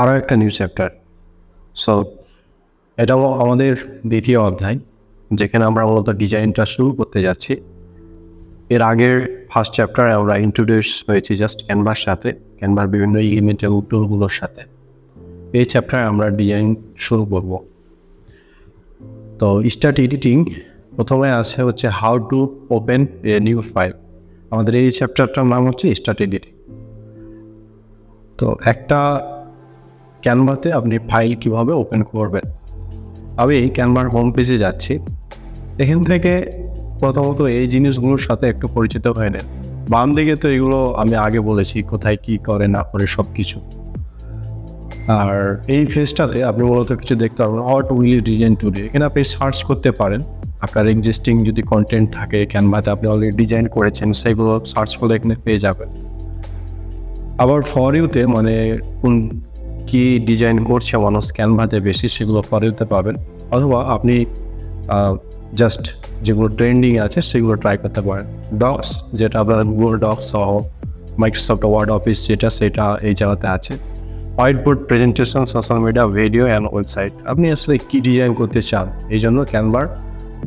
আরও একটা new chapter so এটাও আমাদের দ্বিতীয় অধ্যায়, যেখানে আমরা মূলত ডিজাইনটা শুরু করতে যাচ্ছি। এর আগের ফার্স্ট চ্যাপ্টার আমরা ইন্ট্রোডিউস হয়েছি জাস্ট ক্যানভার সাথে ক্যানভার বিভিন্ন এলিমেন্ট এবং টুলগুলোর সাথে। এই চ্যাপ্টারে আমরা ডিজাইন শুরু করব। তো স্টার্ট এডিটিং প্রথমে আছে হচ্ছে how to open a new file আমাদের এই চ্যাপ্টারটার নাম হচ্ছে স্টার্ট এডিটিং তো, একটা ক্যানভাতে আপনি ফাইল কীভাবে ওপেন করবেন। আমি ক্যানভার হোম পেজে যাচ্ছি। এখান থেকে প্রথমত এই জিনিসগুলোর সাথে একটু পরিচিত হয়ে নেন। বাম দিকে তো এগুলো আমি আগে বলেছি, কোথায় কি করে, না করে সব কিছু আর এই ফেজটাতে আপনি মূলত কিছু দেখতে পারবেন। হট উইল ডিজাইন টুডে এখানে আপনি সার্চ করতে পারেন। আপনার এক্সিস্টিং যদি কন্টেন্ট থাকে, ক্যানভাতে আপনি অলরেডি ডিজাইন করেছেন, সেগুলো সার্চ করে এখানে পেয়ে যাবেন। আবার ফর ইউতে মানে কোন কি ডিজাইন করছে মানুষ ক্যানভাতে বেশি সেগুলো ফর ইউতে পাবেন অথবা আপনি জাস্ট যেগুলো ট্রেন্ডিং আছে সেগুলো ট্রাই করতে পারেন। ডক্স যেটা আপনার গুগল ডক্স সহ মাইক্রোসফট ওয়ার্ড অফিস যেটা সেটা এই জায়গাতে আছে। White board presentation social media video and website আপনি আসলে কী ডিজাইন করতে চান? এই জন্য ক্যানভার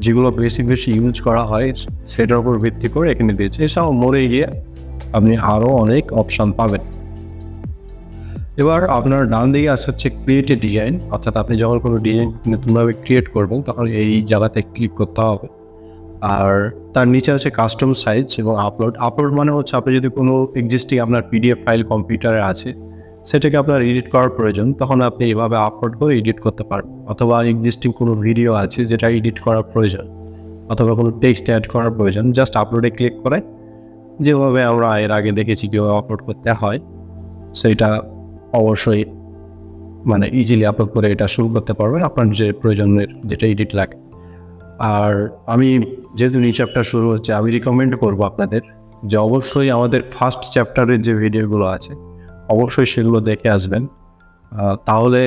যেগুলো বেশি বেশি ইউজ করা হয়, সেটার উপর ভিত্তি করে এখানে দিয়েছে। এছাড়াও মোড়ে গিয়ে আপনি আরও অনেক অপশান পাবেন। এবার আপনার ডান দিকে আসে হচ্ছে ক্রিয়েটেড ডিজাইন অর্থাৎ আপনি যখন কোনো ডিজাইন নতুনভাবে ক্রিয়েট করবেন, তখন এই জায়গাতে ক্লিক করতে হবে। আর তার নিচে আছে কাস্টম সাইজ এবং আপলোড আপলোড মানে হচ্ছে আপনি যদি কোনো এক্সিস্টিং আপনার পিডিএফ ফাইল কম্পিউটারে আছে, সেটাকে আপনার এডিট করার প্রয়োজন, তখন আপনি এভাবে আপলোড করে এডিট করতে পারবেন। অথবা এক্সিস্টিং কোনো ভিডিও আছে যেটা এডিট করার প্রয়োজন, অথবা কোনো টেক্সট অ্যাড করার প্রয়োজন জাস্ট আপলোডে ক্লিক করে। যেভাবে আমরা এর আগে দেখেছি কীভাবে আপলোড করতে হয়, সেইটা অবশ্যই মানে ইজিলি আপলোড করে এটা শুরু করতে পারবেন। আপনার যে প্রয়োজনের যেটা এডিট লাগে। আর আমি যেহেতু নিউ চ্যাপ্টার শুরু হচ্ছে, আমি রিকমেন্ড করব আপনাদের যে অবশ্যই আমাদের ফার্স্ট চ্যাপ্টারের যে ভিডিওগুলো আছে, অবশ্যই সেগুলো দেখে আসবেন। তাহলে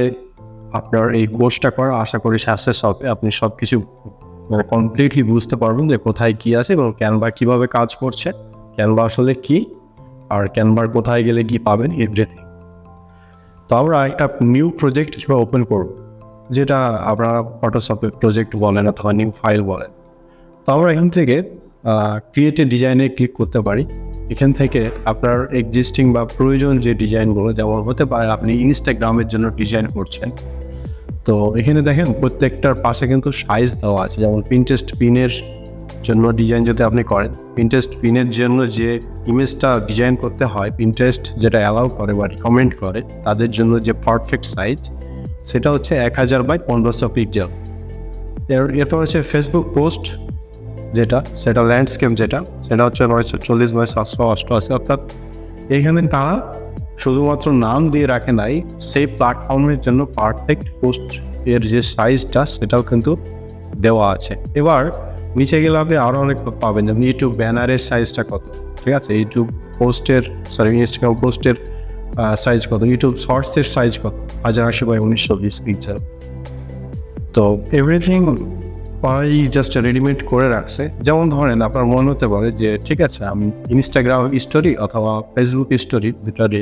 আপনার এই কোর্সটা করা আশা করি সাকসেস হবে। আপনি সব কিছু মানে কমপ্লিটলি বুঝতে পারবেন যে কোথায় কী আছে এবং ক্যানভা কীভাবে কাজ করছে ক্যানভা আসলে কী, আর ক্যানভার কোথায় গেলে কী পাবেন এভরিথিং তো আমরা একটা নিউ প্রজেক্ট হিসেবে ওপেন করব, যেটা আপনারা ফটোশপে প্রজেক্ট বলেন অথবা নিউ ফাইল বলেন। তো আমরা এখান থেকে ক্রিয়েটিভ ডিজাইনে ক্লিক করতে পারি। এখান থেকে আপনার এক্সিস্টিং বা প্রয়োজন যে ডিজাইনগুলো যেমন হতে পারে, আপনি ইনস্টাগ্রামের জন্য ডিজাইন করছেন। তো এখানে দেখেন, প্রত্যেকটার পাশে কিন্তু সাইজ দেওয়া আছে, যেমন পিনটেস্ট পিনের জন্য ডিজাইন যদি আপনি করেন পিনটেস্ট পিনের জন্য যে ইমেজটা ডিজাইন করতে হয় পিনটেস্ট যেটা অ্যালাউ করে বা রিকমেন্ড করে, তাদের জন্য যে পারফেক্ট সাইজ সেটা হচ্ছে এক হাজার বাই পনেরোশো এর, এরপর হচ্ছে ফেসবুক পোস্ট যেটা, সেটা ল্যান্ডস্কেপ যেটা, সেটা হচ্ছে নয়শো চল্লিশ বাই সাতশো অষ্টআশি, অর্থাৎ এখানে তারা শুধুমাত্র নাম দিয়ে রাখে নাই, সেই প্ল্যাটফর্মের জন্য পারফেক্ট পোস্ট এর যে সাইজটা সেটাও কিন্তু দেওয়া আছে। এবার নিচে গেলে আপনি আরও অনেক পাবেন। যেমন ইউটিউব ব্যানারের সাইজটা কত? ঠিক আছে? ইউটিউব পোস্টের সরি ইনস্টাগ্রাম পোস্টের সাইজ কত? ইউটিউব শর্টসের সাইজ কত? হাজার আশি বাই উনিশশো বিশ পিক্সেল তো এভরিথিং পাই জাস্ট রেডিমেড করে রাখছে। যেমন ধরেন আপনার মনে হতে পারে যে, ঠিক আছে, আমি ইনস্টাগ্রাম স্টোরি অথবা ফেসবুক স্টোরি ভিতরে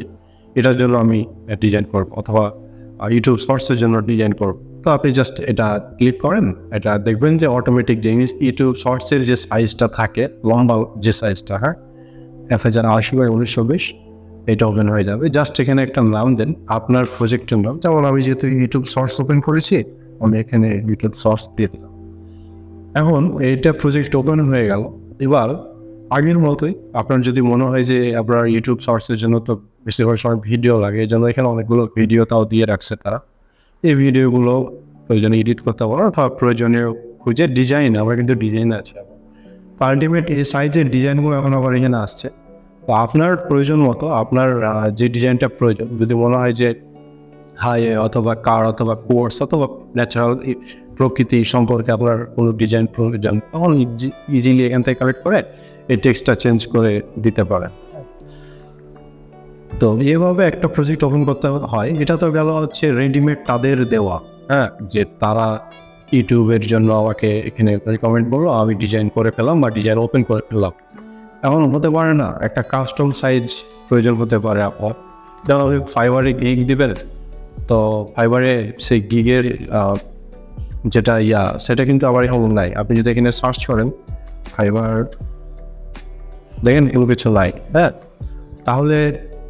এটার জন্য আমি ডিজাইন করব অথবা ইউটিউব শর্টসের জন্য ডিজাইন করব। তো আপনি জাস্ট এটা ক্লিক করেন, এটা দেখবেন যে অটোমেটিক যে ইউটিউব শর্টসের যে সাইজটা থাকে, লম্বা যে সাইজটা হ্যাঁ? এক হাজার আশি বাই উনিশশো বিশ, এটা ওপেন হয়ে যাবে। জাস্ট এখানে একটা নাম দেন, আপনার প্রজেক্টের নাম। যেমন আমি যেহেতু ইউটিউব শর্টস ওপেন করেছি, আমি এখানে ইউটিউব শর্টস দিয়ে দিলাম। এখন এইটা প্রজেক্ট ওপেন হয়ে গেল। এবার আগের মতোই আপনার যদি মনে হয় যে আপনার ইউটিউব শর্টসের জন্য তো বেশিরভাগ সময় ভিডিও লাগে জন্য এখানে অনেকগুলো ভিডিও তাও দিয়ে রাখছে তারা। এই ভিডিওগুলো প্রয়োজনে এডিট করতে পারো, অথবা প্রয়োজনীয় খুঁজে ডিজাইন আমার কিন্তু ডিজাইন আছে। আলটিমেট এই সাইজের ডিজাইনগুলো এখন আবার এখানে আসছে। তো আপনার প্রয়োজন মতো আপনার যে ডিজাইনটা প্রয়োজন, যদি মনে হয় যে হাই অথবা কার অথবা কোর্স অথবা ন্যাচারাল প্রকৃতি সম্পর্কে আপনার কোনো ডিজাইন প্রয়োজন, তখন ইজিলি এখান থেকে কালেক্ট করে এই টেক্সটটা চেঞ্জ করে দিতে পারেন। তো এভাবে একটা প্রজেক্ট ওপেন করতে হয়, এটা তো গেল হচ্ছে রেডিমেড তাদের দেওয়া। হ্যাঁ যে তারা ইউটিউবের জন্য আমাকে এখানে রিকমেন্ড করল, আমি ডিজাইন করে ফেলাম বা ডিজাইন ওপেন করে ফেললাম। এমন হতে পারে না, একটা কাস্টম সাইজ প্রয়োজন হতে পারে আপনার যেমন ফাইবারে গিগ দিবেন, তো ফাইবারে সেই গিগের যেটা ইয়া, সেটা কিন্তু আবার এখন নাই। আপনি যদি এখানে সার্চ করেন ফাইবার দেখেন এগুলো কিছু নাই হ্যাঁ? তাহলে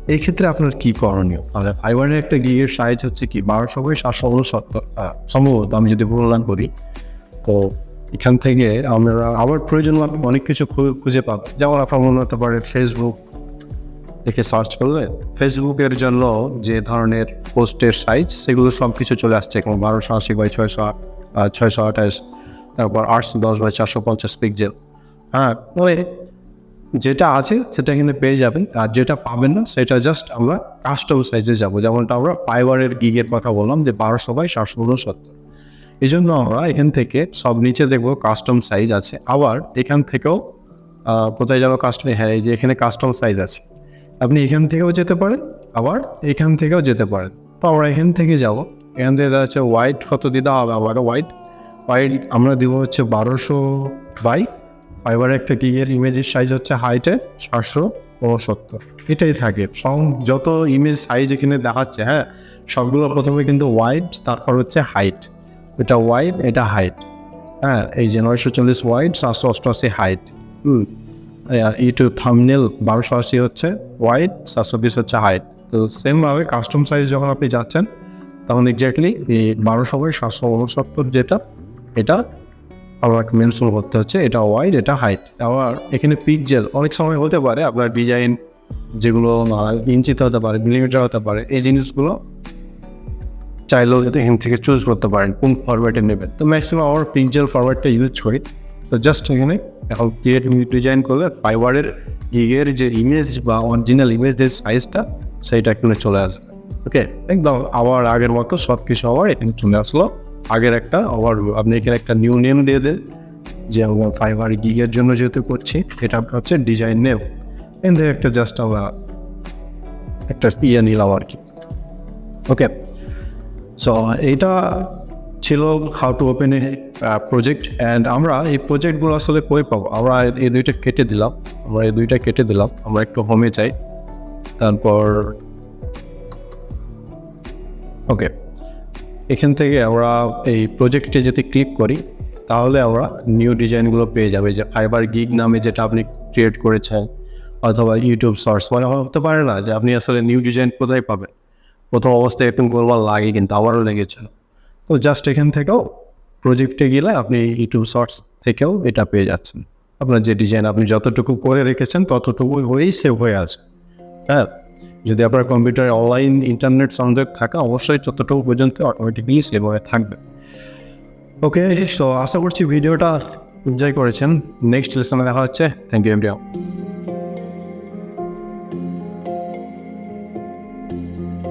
এই ক্ষেত্রে আপনার কি করণীয়? তাহলে ফাইবারের একটা গিগের সাইজ হচ্ছে কি? বারোশো বাই সাতশো উনসত্তর আহ, সম্ভবত আমি যদি মূল্যায়ন করি তো এখান থেকে আমরা আবার প্রয়োজন অনেক কিছু খুঁজে পাবো। যেমন আপনার মনে হতে পারে ফেসবুক দেখে সার্চ করলে ফেসবুকের জন্য যে ধরনের পোস্টের সাইজ সেগুলো সব কিছু চলে আসছে। এখন বারোশো আশি বাই ছয়শো ছয়শো আঠাশ তারপর আটশো দশ বাই চারশো পঞ্চাশ পিকজেল হ্যাঁ মানে যেটা আছে সেটা এখানে পেয়ে যাবেন। আর যেটা পাবেন না, সেটা জাস্ট আমরা কাস্টম সাইজে যাব। যেমনটা আমরা ফাইবারের গিগের কথা বললাম যে বারোশো বাই সাতশো উনসত্তর। এই জন্য আমরা এখান থেকে সব নিচে দেখব কাস্টম সাইজ আছে। আবার এখান থেকেও কোথায় যাব কাস্টম হ্যাঁ যে এখানে কাস্টম সাইজ আছে। আপনি এখান থেকেও যেতে পারেন, আবার এখান থেকেও যেতে পারেন। তো আমরা এখান থেকে যাব। এখান থেকে দেখা যাচ্ছে হোয়াইট কত দিতে হবে? আবার হোয়াইট হোয়াইট আমরা দিব হচ্ছে বারোশো বাই ফাইবারের একটা গিগের ইমেজের সাইজ হচ্ছে হাইটে সাতশো উনসত্তর এটাই থাকে। সব যত ইমেজ সাইজ এখানে দেখাচ্ছে হ্যাঁ সবগুলো প্রথমে কিন্তু ওয়াইড তারপর হচ্ছে হাইট এটা ওয়াইড এটা হাইট হ্যাঁ এই যে নয়শো চল্লিশ ওয়াইড সাতশো অষ্টআশি হাইট ইউটিউব থামনেল বারোশো আশি হচ্ছে ওয়াইড সাতশো বিশ হচ্ছে হাইট তো সেমভাবে কাস্টম সাইজ যখন আপনি যাচ্ছেন, তখন এক্স্যাক্টলি এই বারোশো বাই সাতশো উনসত্তর যেটা, এটা আমাকে মেনশন করতে হচ্ছে, এটা ওয়াইড এটা হাইট আবার এখানে পিকজেল অনেক সময় হতে পারে আপনার ডিজাইন যেগুলো ইঞ্চিতে হতে পারে মিলিমিটার হতে পারে, এই জিনিসগুলো চাইলেও যাতে এখান থেকে চুজ করতে পারেন, কোন ফরম্যাটে নেবেন। তো ম্যাক্সিমাম আমার পিকজেল ফরম্যাটটা ইউজ করি। তো জাস্ট এখানে এখন ক্রিয়েট ডিজাইন করলে ফাইবারের গিগের যে ইমেজ বা অরিজিনাল ইমেজের সাইজটা সেইটা এখানে চলে আসবে। ওকে একদম আবার আগের মতো সব কিছু আবার এখানে চলে আসলো। আগের একটা আবার আপনি এখানে একটা নিউ নেম দিয়ে দেন, যে আমরা ফাইবার গিগের জন্য যেহেতু করছি, এটা আপনার হচ্ছে ডিজাইন নেম থেকে একটা জাস্ট আমরা একটা ইয়ে নিলাম আর কি। ওকে সো এইটা ছিল how to open a project and আমরা এই প্রজেক্টগুলো আসলে কই পাবো? আমরা এই দুইটা কেটে দিলাম। আমরা এই দুইটা কেটে দিলাম। আমরা একটু হোমে চাই তারপর ওকে এখান থেকে আমরা এই প্রজেক্টে যদি ক্লিক করি, তাহলে আমরা নিউ ডিজাইনগুলো পেয়ে যাবে। যে ফাইবার গিগ নামে যেটা আপনি ক্রিয়েট করেছেন, অথবা ইউটিউব সার্চ মানে হতে পারে না যে আপনি আসলে নিউ ডিজাইন কোথায় পাবেন। প্রথম অবস্থায় একটু গোলমাল লাগে, কিন্তু আবারও লেগেছিল তো জাস্ট এখান থেকেও প্রজেক্টে গেলে আপনি ইউটিউব শর্টস থেকেও এটা পেয়ে যাচ্ছেন। আপনার যে ডিজাইন আপনি যতটুকু করে রেখেছেন ততটুকু হয়েই সেভ হয়ে আছে। হ্যাঁ? যদি আপনার কম্পিউটারে অনলাইন ইন্টারনেট সংযোগ থাকে, অবশ্যই ততটুকু পর্যন্ত অটোমেটিকলি সেভ হয়ে থাকবে। ওকে সো আশা করছি ভিডিওটা এনজয় করেছেন। নেক্সট লেসনে দেখা হচ্ছে। Thank you everyone